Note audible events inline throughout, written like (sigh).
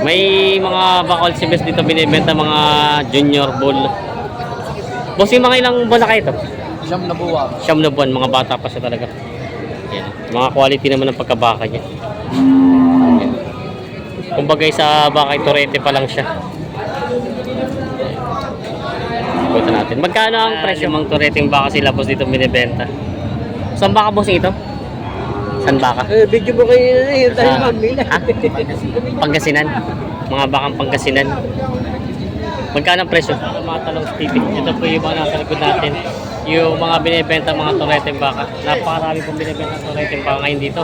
May mga bakal sibes dito binibenta mga junior bull. Boss, yung mga ilang buwan na kayo ito? Siyam na buwan. Siyam na buwan, mga bata pa siya talaga. Yan. Mga quality naman ng pagkabaka niya. Yan. Kumbaga sa baka Torete pa lang siya. Ikutan natin. Magkano ang presyo ng Torete yung baka sila boss dito binibenta? Saan baka boss ito? Saan baka? Eh, video mo kayo na yun. Tayo Ah. mamila. Ha? Pangasinan. Mga bakang Pangasinan. Magkano ang presyo? Mga talong Stevie. Ito po yung mga nasa likod natin. Yung mga binibenta mga torete baka. Napakarami pong binibenta ng torete baka ngayon dito.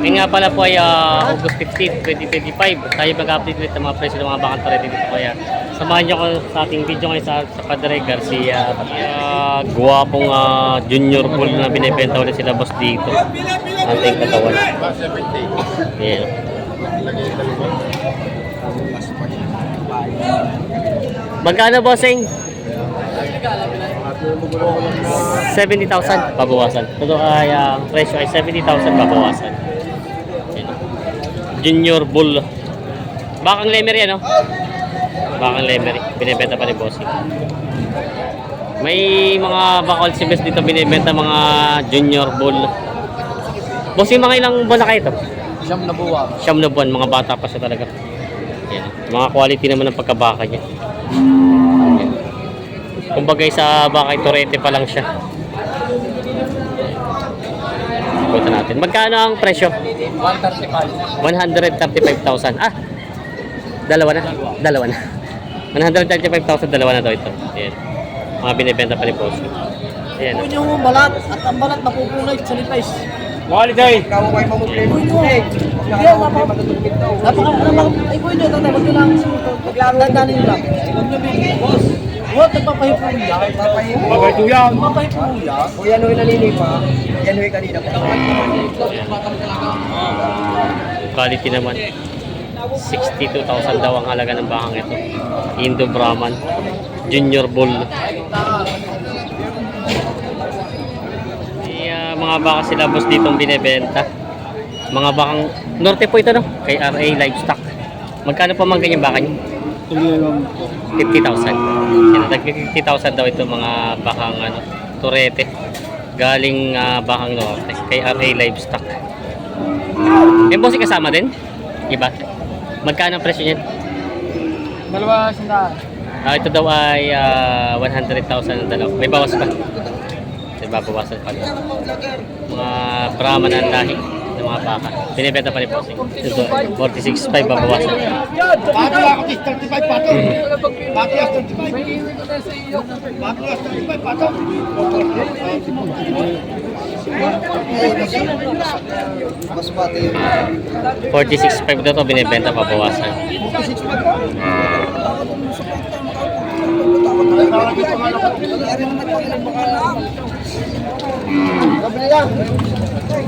Ngayon nga pala po ay ah, August 15, 2025. Tayo mag-update ulit ng mga presyo ng mga bakang torete dito. Kaya samahan niyo ko sa ating video ngayon sa, sa Padre Garcia. Uh, guwapong ah, junior bull na binibenta ulit sila boss dito. Ating katawan. Yeah. Magkano bossing? 70,000 babawasan. Totoo ay ang presyo ay 70,000 babawasan. Junior bull. Bakang lemery ano? Bakang lemery. Binibenta pa ni bossing. May mga bakal sibes dito binibenta mga junior bull. Bossing mga ilang buwan na kayo ito? Siyam na buwan. Siyam na buwan, mga bata pa siya talaga. Yan. Mga quality naman ng pagkabaka niya. Yan. Kumbaga sa baka Torete pa lang siya. Ikutan natin. Magkano ang presyo? 135. 135,000. Ah! Dalawa na? Dalawa na. 135,000, dalawa na daw ito. Yan. Mga binibenta pa ni Boss. Yan. Kung yung balat at ang balat napupunay sa lipays. Quality! Ikaw ay mamumplay mo ito eh. Hindi, mapapatutupin to. Napaka, ano ba, ay ko yun, tatay, wag nyo lang sumuto. Maglandanin nyo lang. Huwag nyo bigyan, boss. Huwag, nagpapahipo yan. Papahipo yan. Papahipo yan. Kung yan ho'y naninima, yan ho'y kanina pa. Quality naman. 62,000 daw ang halaga ng bakang ito. Indo Brahman. Junior Bull. May ah, mga baka sila boss dito ang binibenta. Mga bakang norte po ito no? Kay RA Livestock. Magkano pa man ganyan baka niyo? 50,000. Yan, nag 50,000 daw ito mga bakang ano, turete. Galing ah, bakang norte. Kay RA Livestock. Yung boss kasama din? Iba? Magkano ang presyo niyan? Dalawa sandaan. Ah, ito daw ay ah, 100,000 ang dalaw. May bawas pa. May babawasan pa. Mga Brahman ang lahi ng mga baka. Binibenta pa ni Bossing. Ito, 46.5 babawasan. Pato ako 35 pato. Pato ako 35. Pato ako 35 pato. Mas bati yun. 46.5 daw to binibenta babawasan. Gabili lang.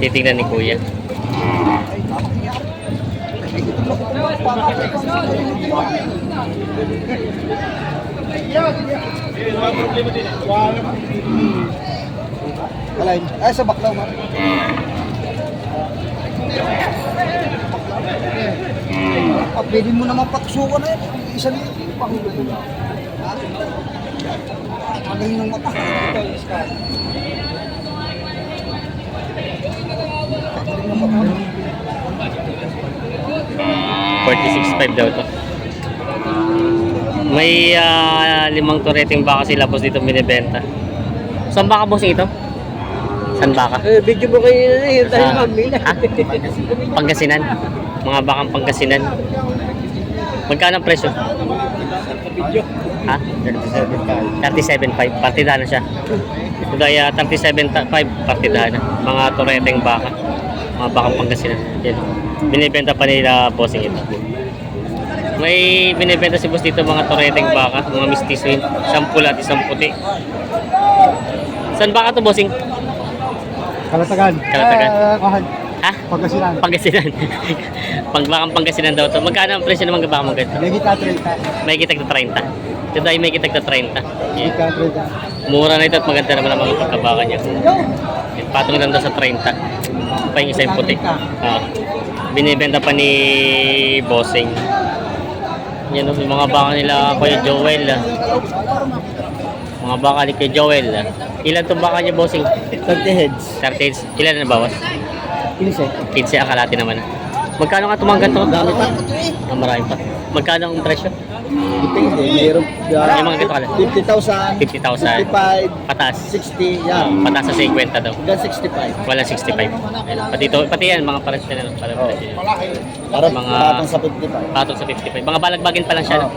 Titingnan ni Kuya. Alay, ay sa baklaw ma. Ah, pwede mo naman paksukan na yan. Isa niyo, pahulay. Magaling ng mata. Magaling ng mata. 46.5 daw to. May ah, limang tureteng baka sila boss dito binibenta. Saan baka boss ito? Saan baka? Eh, video mo kayo na yun. Tayo Ah. mamila. Ha? Pangasinan. Mga bakang Pangasinan. Magkano ang presyo? Ha? 37.5. Partidahan na siya. Uh, 37.5 partidahan na. Mga tureteng baka. Mga bakang Pangasinan. Yan. Binibenta pa nila bossing ito. May binibenta si boss dito mga tureteng baka. Mga mistiso yun. Isang pula at isang puti. Saan baka to bossing? Kalatagan. Kalatagan. Kahan. Ha? Pagkasinan. Pangasinan. Pangbakang (laughs) Pangasinan daw to. Magkano ang presyo ng mga bakang ganito? May kita 30. May kitag na 30. Ito ay may kitag na 30. Yeah. Kita 30. Mura na ito at maganda naman ang mga pagkabaka niya. Patong lang daw sa 30. Pa yung isa yung puti. Ah. binibenta pa ni Bossing. Yan oh, yung mga baka nila Kuya Joel. ah. Mga baka ni Kuya Joel. ah. Ilan itong baka niya, bossing? 30 heads. 30 heads. Ilan na bawas? 15. 15 akalati naman. ah. Magkano nga tumanggan to? Dami pa. Ah, marami pa. Magkano ang presyo? Depende. Mayroon. May mga ganito ka 50,000. 50,000. 55. Patas. 60. Ah, Yan. patas sa 50 daw. Hanggang 65. Wala 65. Ayun. Pati, to, pati yan, mga pares na lang. Para Oh. Para Mga- mga... sa 55. Patong sa 55. Mga balagbagin pa lang siya. No?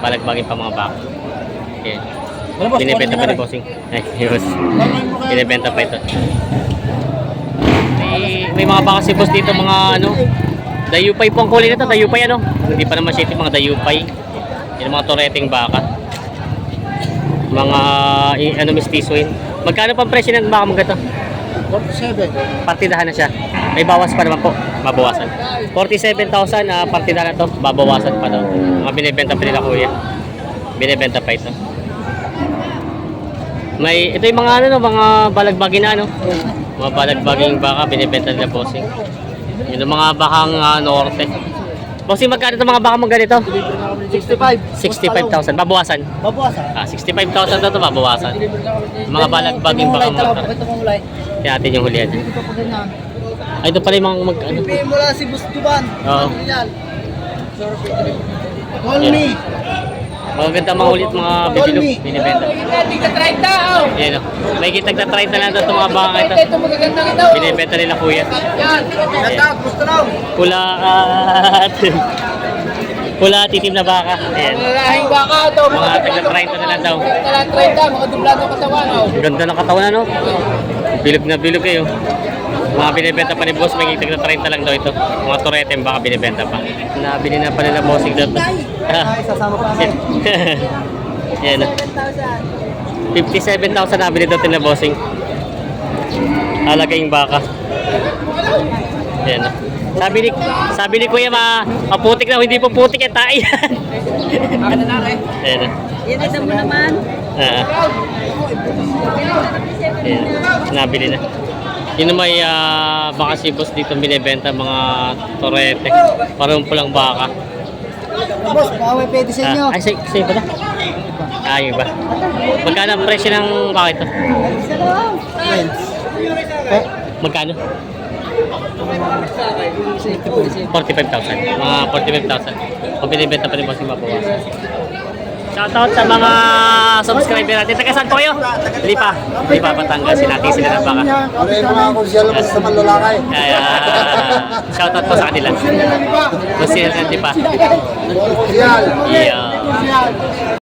Balagbagin pa mga baka. Okay. Ano, boss? Binibenta pa ni Bossing. Ay. (laughs) Binibenta pa ito. May, may mga baka si Boss dito, mga ano. Dayupay po ang kulay nito. Dayupay ano. Hindi pa naman siya ito, mga dayupay. Yan mga toreteng baka. Mga ano mistiso yun. Magkano pa ang presyo ng baka mga ito? 47. partidahan na siya. May bawas pa naman po, mabawasan. 47,000 na partidahan na to, babawasan pa daw. Mga binibenta pa nila kuya. Binibenta pa ito. May, ito yung mga ano, no, mga balagbagin na ano. Mga balagbaging baka, binibenta nila bossing. Yun yung mga bakang ah, norte. Bossing, magkano itong mga baka mong ganito? 65. 65,000, babawasan. Babawasan. Ah, 65,000 daw to, babawasan. Mga balagbaging baka mo, mo. Kaya natin yung hulihan. Ay, ito pala yung mga mag, ano, mo lang si Boss Juban. Oo. Ano yan? Magaganda mga ulit mga bibilo, binibenta. Yan o. May kitag na 30 na ito mga baka ito. Binibenta nila kuya. Lang. Pula at (laughs) Pula at itim na baka. Ayan. Malahing baka ito, Mga tag na 30 na lang daw. talang 30, mga dublado katawan. Oh. Ganda ng katawan ano? Bilog na bilog kayo. Mga binibenta pa ni boss, may kitag na 30 lang daw ito. Mga turete baka binibenta pa. Nabili na pa nila bossing daw. Ay, sasama pa ako. Yan o. 57,000 nabili daw nila bossing. Alaga yung baka. Yan o. Sabi ni, sabi ni Kuya, ma, maputik na, hindi po putik yung tayo yan. Ayan o. Yan ito mo naman. Ah. Ayan. Nabili na. Yun na may ah, baka si boss dito binibenta mga torete. Parang pulang baka. Boss, baka may pwede sa inyo. Ah, ay, sa, sa iba na. Ah, yung iba. Magkano ang presyo ng baka ito? Magkano? 45,000. Mga 45,000. Kung binibenta pa rin boss yung mabawasan. Shoutout sa mga subscriber natin. Taga saan po kayo? Lipa. Lipa, Batangas. Sinati sila ng baka. Ano yung mga konsyal mo sa manlalakay? Kaya, shoutout po sa kanila. Kung sila natin pa. Konsyal. Yeah.